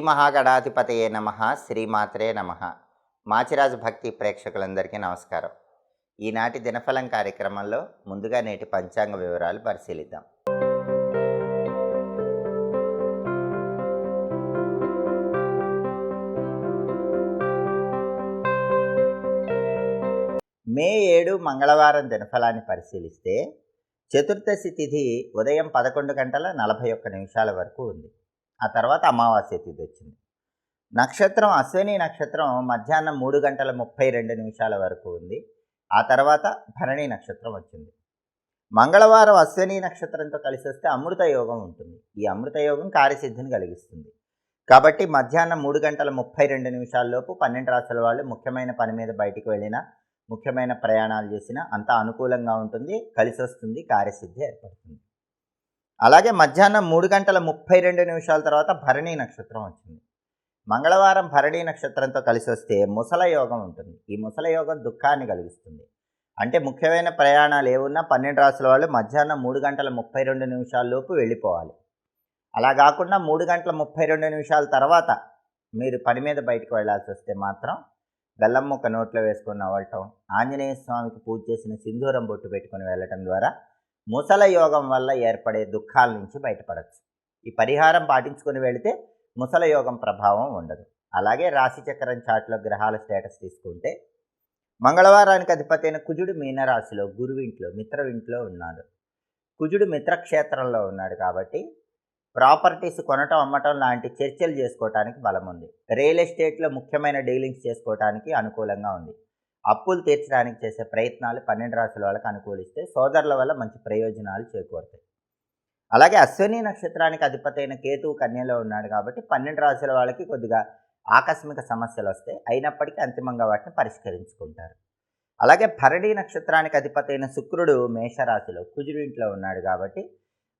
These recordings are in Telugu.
మహాగణాధిపతయే నమ శ్రీమాత్రే నమ. మాచిరాజు భక్తి ప్రేక్షకులందరికీ నమస్కారం. ఈనాటి దినఫలం కార్యక్రమంలో ముందుగా నేటి పంచాంగ వివరాలు పరిశీలిద్దాం. మే ఏడు మంగళవారం దినఫలాన్ని పరిశీలిస్తే చతుర్దశి తిథి ఉదయం పదకొండు గంటల నలభై ఒక్క నిమిషాల వరకు ఉంది. ఆ తర్వాత అమావాస్య తిథి వచ్చింది. నక్షత్రం అశ్విని నక్షత్రం మధ్యాహ్నం మూడు గంటల ముప్పై రెండు నిమిషాల వరకు ఉంది. ఆ తర్వాత భరణి నక్షత్రం వచ్చింది. మంగళవారం అశ్విని నక్షత్రంతో కలిసి వస్తే అమృత యోగం ఉంటుంది. ఈ అమృత యోగం కార్యసిద్ధిని కలిగిస్తుంది. కాబట్టి మధ్యాహ్నం మూడు గంటల ముప్పై రెండు నిమిషాల్లోపు పన్నెండు రాసుల వాళ్ళు ముఖ్యమైన పని మీద బయటికి వెళ్ళినా ముఖ్యమైన ప్రయాణాలు చేసినా అంతా అనుకూలంగా ఉంటుంది కలిసి వస్తుంది కార్యసిద్ధి ఏర్పడుతుంది. అలాగే మధ్యాహ్నం మూడు గంటల ముప్పై రెండు నిమిషాల తర్వాత భరణి నక్షత్రం వచ్చింది. మంగళవారం భరణి నక్షత్రంతో కలిసి వస్తే ముసల యోగం ఉంటుంది. ఈ ముసల యోగం దుఃఖాన్ని కలిగిస్తుంది. అంటే ముఖ్యమైన ప్రయాణాలు ఏమున్నా పన్నెండు రాసుల వాళ్ళు మధ్యాహ్నం మూడు గంటల ముప్పై రెండు నిమిషాల్లోపు వెళ్ళిపోవాలి. అలా కాకుండా మూడు గంటల ముప్పై రెండు నిమిషాల తర్వాత మీరు పని మీద బయటకు వెళ్ళాల్సి వస్తే మాత్రం బెల్లం ముక్క నోట్లో వేసుకొని అవ్వటం ఆంజనేయ స్వామికి పూజ చేసిన సింధూరం బొట్టు పెట్టుకొని వెళ్ళటం ద్వారా ముసల యోగం వల్ల ఏర్పడే దుఃఖాల నుంచి బయటపడవచ్చు ఈ పరిహారం పాటించుకొని వెళితే ముసల యోగం ప్రభావం ఉండదు. అలాగే రాశి చక్రం చాట్లో గ్రహాల స్టేటస్ తీసుకుంటే మంగళవారానికి అధిపతి అయిన కుజుడు మీనరాశిలో గురువింట్లో మిత్రవింట్లో ఉన్నాడు. కుజుడు మిత్రక్షేత్రంలో ఉన్నాడు కాబట్టి ప్రాపర్టీస్ కొనటం అమ్మటం లాంటి చర్చలు చేసుకోవటానికి బలం ఉంది. రియల్ ఎస్టేట్లో ముఖ్యమైన డీలింగ్స్ చేసుకోవటానికి అనుకూలంగా ఉంది. అప్పులు తీర్చడానికి చేసే ప్రయత్నాలు పన్నెండు రాశుల వాళ్ళకి అనుకూలిస్తే సోదరుల వల్ల మంచి ప్రయోజనాలు చేకూరుతాయి. అలాగే అశ్విని నక్షత్రానికి అధిపతైన కేతువు కన్యలో ఉన్నాడు కాబట్టి పన్నెండు రాశుల వాళ్ళకి కొద్దిగా ఆకస్మిక సమస్యలు వస్తాయి. అయినప్పటికీ అంతిమంగా వాటిని పరిష్కరించుకుంటారు. అలాగే భరణి నక్షత్రానికి అధిపతైన శుక్రుడు మేషరాశిలో కుజుడింట్లో ఉన్నాడు కాబట్టి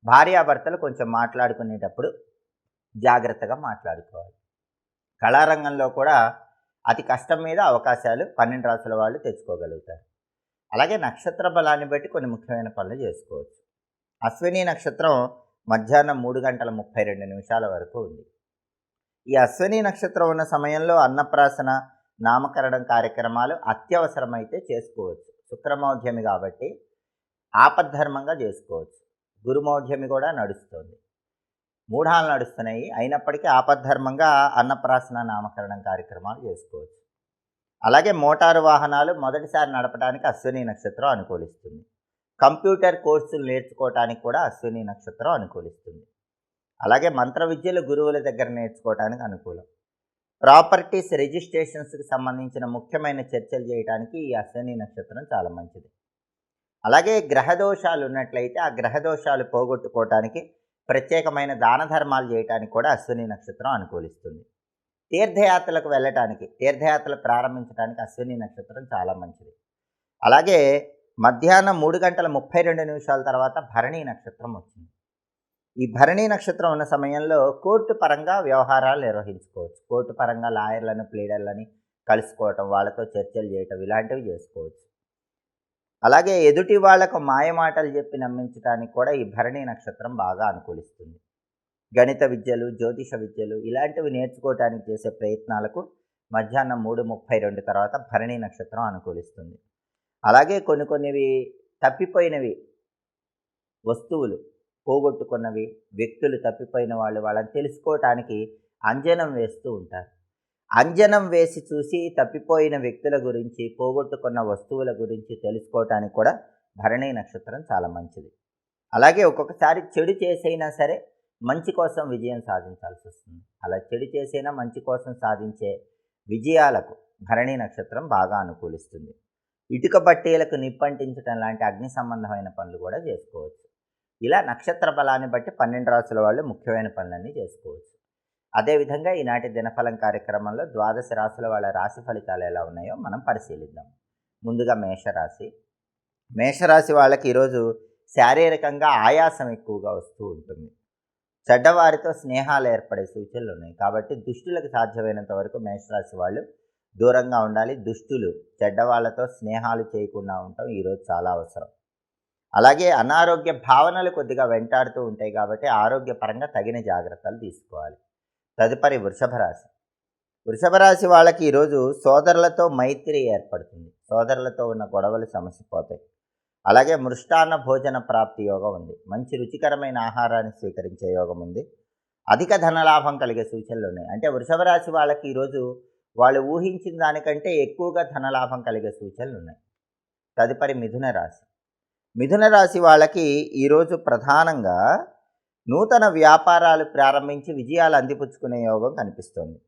భార్యాభర్తలు కొంచెం మాట్లాడుకునేటప్పుడు జాగ్రత్తగా మాట్లాడుకోవాలి. కళారంగంలో కూడా అతి కష్టం మీద అవకాశాలు పన్నెండు రాసుల వాళ్ళు తెచ్చుకోగలుగుతారు. అలాగే నక్షత్ర బలాన్ని బట్టి కొన్ని ముఖ్యమైన పనులు చేసుకోవచ్చు. అశ్విని నక్షత్రం మధ్యాహ్నం మూడు గంటల ముప్పై రెండు నిమిషాల వరకు ఉంది. ఈ అశ్విని నక్షత్రం ఉన్న సమయంలో అన్నప్రాసన నామకరణం కార్యక్రమాలు అత్యవసరమైతే చేసుకోవచ్చు. శుక్రమౌఢ్యమి కాబట్టి ఆపద్ధర్మంగా చేసుకోవచ్చు. గురుమౌఢ్యమి కూడా నడుస్తుంది. మూఢాలు నడుస్తున్నాయి. అయినప్పటికీ ఆపద్ధర్మంగా అన్నప్రాసన నామకరణం కార్యక్రమాలు చేసుకోవచ్చు. అలాగే మోటారు వాహనాలు మొదటిసారి నడపడానికి అశ్విని నక్షత్రం అనుకూలిస్తుంది. కంప్యూటర్ కోర్సులు నేర్చుకోవటానికి కూడా అశ్విని నక్షత్రం అనుకూలిస్తుంది. అలాగే మంత్ర విద్యలు గురువుల దగ్గర నేర్చుకోవటానికి అనుకూలం. ప్రాపర్టీస్ రిజిస్ట్రేషన్స్కి సంబంధించిన ముఖ్యమైన చర్చలు చేయడానికి ఈ అశ్విని నక్షత్రం చాలా మంచిది. అలాగే గ్రహదోషాలు ఉన్నట్లయితే ఆ గ్రహదోషాలు పోగొట్టుకోవటానికి ప్రత్యేకమైన దాన ధర్మాలు చేయటానికి కూడా అశ్విని నక్షత్రం అనుకూలిస్తుంది. తీర్థయాత్రలకు వెళ్ళటానికి తీర్థయాత్రలు ప్రారంభించడానికి అశ్విని నక్షత్రం చాలా మంచిది. అలాగే మధ్యాహ్నం మూడు గంటల ముప్పై రెండు నిమిషాల తర్వాత భరణి నక్షత్రం వచ్చింది. ఈ భరణి నక్షత్రం ఉన్న సమయంలో కోర్టు పరంగా వ్యవహారాలు నిర్వహించుకోవచ్చు. కోర్టు పరంగా లాయర్లను ప్లీడర్లని కలుసుకోవటం వాళ్ళతో చర్చలు చేయటం ఇలాంటివి చేసుకోవచ్చు. అలాగే ఎదుటి వాళ్ళకు మాయమాటలు చెప్పి నమ్మించడానికి కూడా ఈ భరణి నక్షత్రం బాగా అనుకూలిస్తుంది. గణిత విద్యలు జ్యోతిష విద్యలు ఇలాంటివి నేర్చుకోవటానికి చేసే ప్రయత్నాలకు మధ్యాహ్నం మూడు ముప్పై రెండు తర్వాత భరణి నక్షత్రం అనుకూలిస్తుంది. అలాగే కొన్ని కొన్నివి తప్పిపోయినవి వస్తువులు పోగొట్టుకున్నవి వ్యక్తులు తప్పిపోయిన వాళ్ళు వాళ్ళని తెలుసుకోవటానికి అంజనం వేస్తూ ఉంటారు. అంజనం వేసి చూసి తప్పిపోయిన వ్యక్తుల గురించి పోగొట్టుకున్న వస్తువుల గురించి తెలుసుకోవటానికి కూడా భరణి నక్షత్రం చాలా మంచిది. అలాగే ఒక్కొక్కసారి చెడు చేసైనా సరే మంచి కోసం విజయం సాధించాల్సి వస్తుంది. అలా చెడు చేసైనా మంచి కోసం సాధించే విజయాలకు భరణి నక్షత్రం బాగా అనుకూలిస్తుంది. ఇటుక బట్టీలకు నిప్పంటించడం లాంటి అగ్ని సంబంధమైన పనులు కూడా చేసుకోవచ్చు. ఇలా నక్షత్ర బలాన్ని బట్టి పన్నెండు రాసుల వాళ్ళు ముఖ్యమైన పనులన్నీ చేసుకోవచ్చు. అదేవిధంగా ఈనాటి దినఫలం కార్యక్రమంలో ద్వాదశ రాశుల వాళ్ళ రాశి ఫలితాలు ఎలా ఉన్నాయో మనం పరిశీలిద్దాం. ముందుగా మేషరాశి. మేషరాశి వాళ్ళకి ఈరోజు శారీరకంగా ఆయాసం ఎక్కువగా వస్తూ ఉంటుంది. చెడ్డవారితో స్నేహాలు ఏర్పడే సూచనలు ఉన్నాయి. కాబట్టి దుష్టులకు సాధ్యమైనంత వరకు మేషరాశి వాళ్ళు దూరంగా ఉండాలి. దుష్టులు చెడ్డవాళ్ళతో స్నేహాలు చేయకుండా ఉండటం ఈరోజు చాలా అవసరం. అలాగే అనారోగ్య భావనలు కొద్దిగా వెంటాడుతూ ఉంటాయి కాబట్టి ఆరోగ్యపరంగా తగిన జాగ్రత్తలు తీసుకోవాలి. తదుపరి వృషభ రాశి. వృషభ రాశి వాళ్ళకి ఈరోజు సోదరులతో మైత్రి ఏర్పడుతుంది. సోదరులతో ఉన్న గొడవలు సమస్య పోతాయి. అలాగే మృష్టాన్న భోజన ప్రాప్తి యోగం ఉంది. మంచి రుచికరమైన ఆహారాన్ని స్వీకరించే యోగం ఉంది. అధిక ధనలాభం కలిగే సూచనలు ఉన్నాయి. అంటే వృషభ రాశి వాళ్ళకి ఈరోజు వాళ్ళు ఊహించిన దానికంటే ఎక్కువగా ధనలాభం కలిగే సూచనలు ఉన్నాయి. తదుపరి మిథున రాశి. మిథున రాశి వాళ్ళకి ఈరోజు ప్రధానంగా నూతన వ్యాపారాలు ప్రారంభించి విజయాలు అందిపుచ్చుకునే యోగం కనిపిస్తుంది.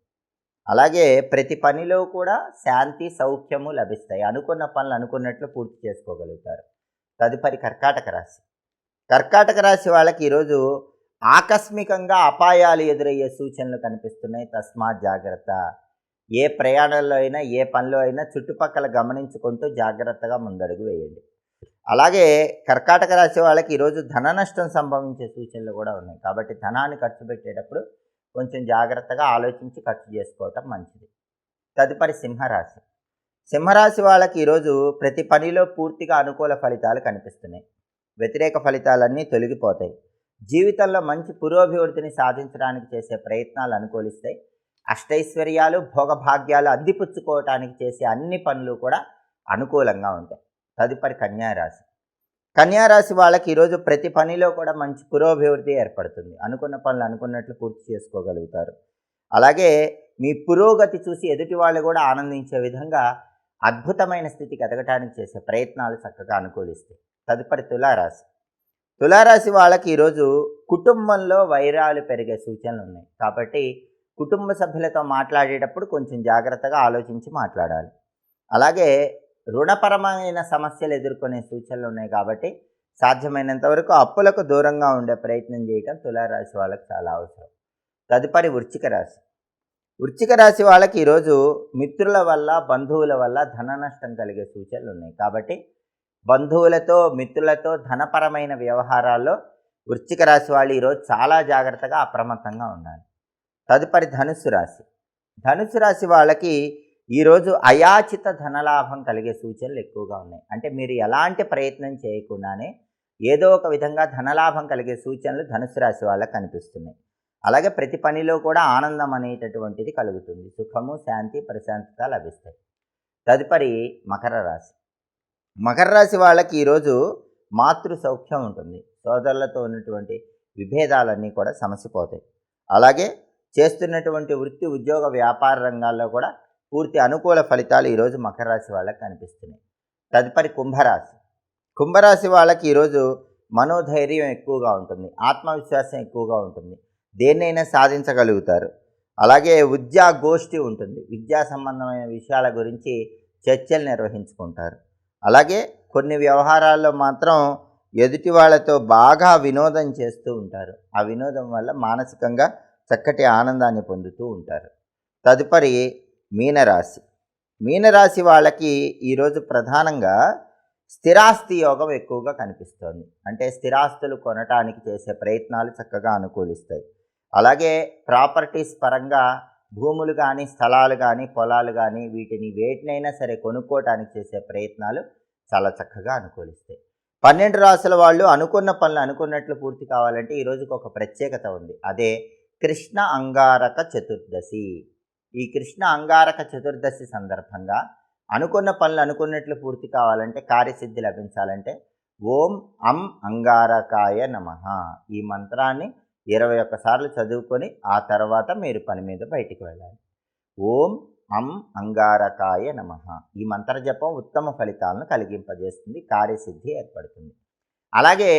అలాగే ప్రతి పనిలో కూడా శాంతి సౌఖ్యము లభిస్తాయి. అనుకున్న పనులు అనుకున్నట్లు పూర్తి చేసుకోగలుగుతారు. తదుపరి కర్కాటక రాశి. కర్కాటక రాశి వాళ్ళకి ఈరోజు ఆకస్మికంగా అపాయాలు ఎదురయ్యే సూచనలు కనిపిస్తున్నాయి. తస్మాత్ జాగ్రత్త. ఏ ప్రయాణంలో అయినా ఏ పనిలో అయినా చుట్టుపక్కల గమనించుకుంటూ జాగ్రత్తగా ముందడుగు వేయండి. అలాగే కర్కాటక రాశి వాళ్ళకి ఈరోజు ధన నష్టం సంభవించే సూచనలు కూడా ఉన్నాయి. కాబట్టి ధనాన్ని ఖర్చు పెట్టేటప్పుడు కొంచెం జాగ్రత్తగా ఆలోచించి ఖర్చు చేసుకోవటం మంచిది. తదుపరి సింహరాశి. సింహరాశి వాళ్ళకి ఈరోజు ప్రతి పనిలో పూర్తిగా అనుకూల ఫలితాలు కనిపిస్తున్నాయి. వ్యతిరేక ఫలితాలన్నీ తొలగిపోతాయి. జీవితంలో మంచి పురోభివృద్ధిని సాధించడానికి చేసే ప్రయత్నాలు అనుకూలిస్తాయి. అష్టైశ్వర్యాలు భోగభాగ్యాలు అందిపుచ్చుకోవటానికి చేసే అన్ని పనులు కూడా అనుకూలంగా ఉంటాయి. తదుపరి కన్యారాశి. కన్యారాశి వాళ్ళకి ఈరోజు ప్రతి పనిలో కూడా మంచి పురోభివృద్ధి ఏర్పడుతుంది. అనుకున్న పనులు అనుకున్నట్లు పూర్తి చేసుకోగలుగుతారు. అలాగే మీ పురోగతి చూసి ఎదుటి వాళ్ళు కూడా ఆనందించే విధంగా అద్భుతమైన స్థితికి ఎదగటానికి చేసే ప్రయత్నాలు చక్కగా అనుకూలిస్తాయి. తదుపరి తులారాశి. తులారాశి వాళ్ళకి ఈరోజు కుటుంబంలో వైరాలు పెరిగే సూచనలు ఉన్నాయి. కాబట్టి కుటుంబ సభ్యులతో మాట్లాడేటప్పుడు కొంచెం జాగ్రత్తగా ఆలోచించి మాట్లాడాలి. అలాగే రుణపరమైన సమస్యలు ఎదుర్కొనే సూచనలు ఉన్నాయి కాబట్టి సాధ్యమైనంత వరకు అప్పులకు దూరంగా ఉండే ప్రయత్నం చేయటం తులారాశి వాళ్ళకి చాలా అవసరం. తదుపరి వృచ్చిక రాశి. వృచ్చిక రాశి వాళ్ళకి ఈరోజు మిత్రుల వల్ల బంధువుల వల్ల ధన నష్టం కలిగే సూచనలు ఉన్నాయి కాబట్టి బంధువులతో మిత్రులతో ధనపరమైన వ్యవహారాల్లో వృచ్చిక రాశి వాళ్ళు ఈరోజు చాలా జాగ్రత్తగా అప్రమత్తంగా ఉండాలి. తదుపరి ధనుస్సు రాశి. ధనుసు రాశి వాళ్ళకి ఈరోజు అయాచిత ధనలాభం కలిగే సూచనలు ఎక్కువగా ఉన్నాయి. అంటే మీరు ఎలాంటి ప్రయత్నం చేయకుండానే ఏదో ఒక విధంగా ధనలాభం కలిగే సూచనలు ధనుసు రాశి వాళ్ళకి కనిపిస్తున్నాయి. అలాగే ప్రతి పనిలో కూడా ఆనందం అనేటటువంటిది కలుగుతుంది. సుఖము శాంతి ప్రశాంతత లభిస్తాయి. తదుపరి మకర రాశి. మకర రాశి వాళ్ళకి ఈరోజు మాతృ సౌఖ్యం ఉంటుంది. సోదరులతో ఉన్నటువంటి విభేదాలన్నీ కూడా సమసిపోతాయి. అలాగే చేస్తున్నటువంటి వృత్తి ఉద్యోగ వ్యాపార రంగాల్లో కూడా పూర్తి అనుకూల ఫలితాలు ఈరోజు మకర రాశి వాళ్ళకి కనిపిస్తున్నాయి. తదుపరి కుంభరాశి. కుంభరాశి వాళ్ళకి ఈరోజు మనోధైర్యం ఎక్కువగా ఉంటుంది. ఆత్మవిశ్వాసం ఎక్కువగా ఉంటుంది. దేన్నైనా సాధించగలుగుతారు. అలాగే విద్యా గోష్ఠి ఉంటుంది. విద్యా సంబంధమైన విషయాల గురించి చర్చలు నిర్వహించుకుంటారు. అలాగే కొన్ని వ్యవహారాల్లో మాత్రం ఎదుటి వాళ్ళతో బాగా వినోదం చేస్తూ ఉంటారు. ఆ వినోదం వల్ల మానసికంగా చక్కటి ఆనందాన్ని పొందుతూ ఉంటారు. తదుపరి మీనరాశి. మీనరాశి వాళ్ళకి ఈరోజు ప్రధానంగా స్థిరాస్తి యోగం ఎక్కువగా కనిపిస్తోంది. అంటే స్థిరాస్తులు కొనటానికి చేసే ప్రయత్నాలు చక్కగా అనుకూలిస్తాయి. అలాగే ప్రాపర్టీస్ పరంగా భూములు కానీ స్థలాలు కానీ పొలాలు కానీ వీటిని వేటినైనా సరే కొనుక్కోవటానికి చేసే ప్రయత్నాలు చాలా చక్కగా అనుకూలిస్తాయి. పన్నెండు రాసుల వాళ్ళు అనుకున్న పనులు అనుకున్నట్లు పూర్తి కావాలంటే ఈరోజుకి ఒక ప్రత్యేకత ఉంది. అదే కృష్ణ అంగారక చతుర్దశి. ఈ కృష్ణ అంగారక చతుర్దశి సందర్భంగా అనుకున్న పనులు అనుకున్నట్లు పూర్తి కావాలంటే కార్యసిద్ధి లభించాలంటే ఓం అం అంగారకాయ నమ. ఈ మంత్రాన్ని ఇరవై ఒక్కసార్లు చదువుకొని ఆ తర్వాత మీరు పని మీద బయటికి వెళ్ళాలి. ఓం అం అంగారకాయ నమ. ఈ మంత్ర జపం ఉత్తమ ఫలితాలను కలిగింపజేస్తుంది కార్యసిద్ధి ఏర్పడుతుంది. అలాగే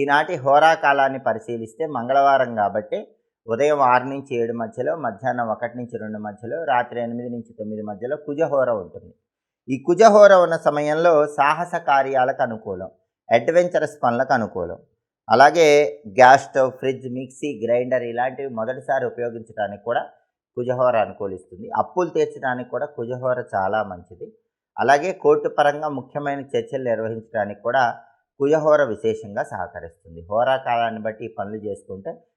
ఈనాటి హోరాకాలాన్ని పరిశీలిస్తే మంగళవారం కాబట్టి ఉదయం ఆరు నుంచి ఏడు మధ్యలో మధ్యాహ్నం ఒకటి నుంచి రెండు మధ్యలో రాత్రి ఎనిమిది నుంచి తొమ్మిది మధ్యలో కుజహోర ఉంటుంది. ఈ కుజహోర ఉన్న సమయంలో సాహస కార్యాలకు అనుకూలం అడ్వెంచరస్ పనులకు అనుకూలం. అలాగే gas stove fridge mixie grinder ఇలాంటివి మొదటిసారి ఉపయోగించడానికి కూడా కుజహోర అనుకూలిస్తుంది. అప్పులు తీర్చడానికి కూడా కుజహోర చాలా మంచిది. అలాగే కోర్టు పరంగా ముఖ్యమైన చర్చలు నిర్వహించడానికి కూడా కుజహోర విశేషంగా సహకరిస్తుంది. హోరా కాలాన్ని బట్టి ఈ పనులు చేసుకుంటే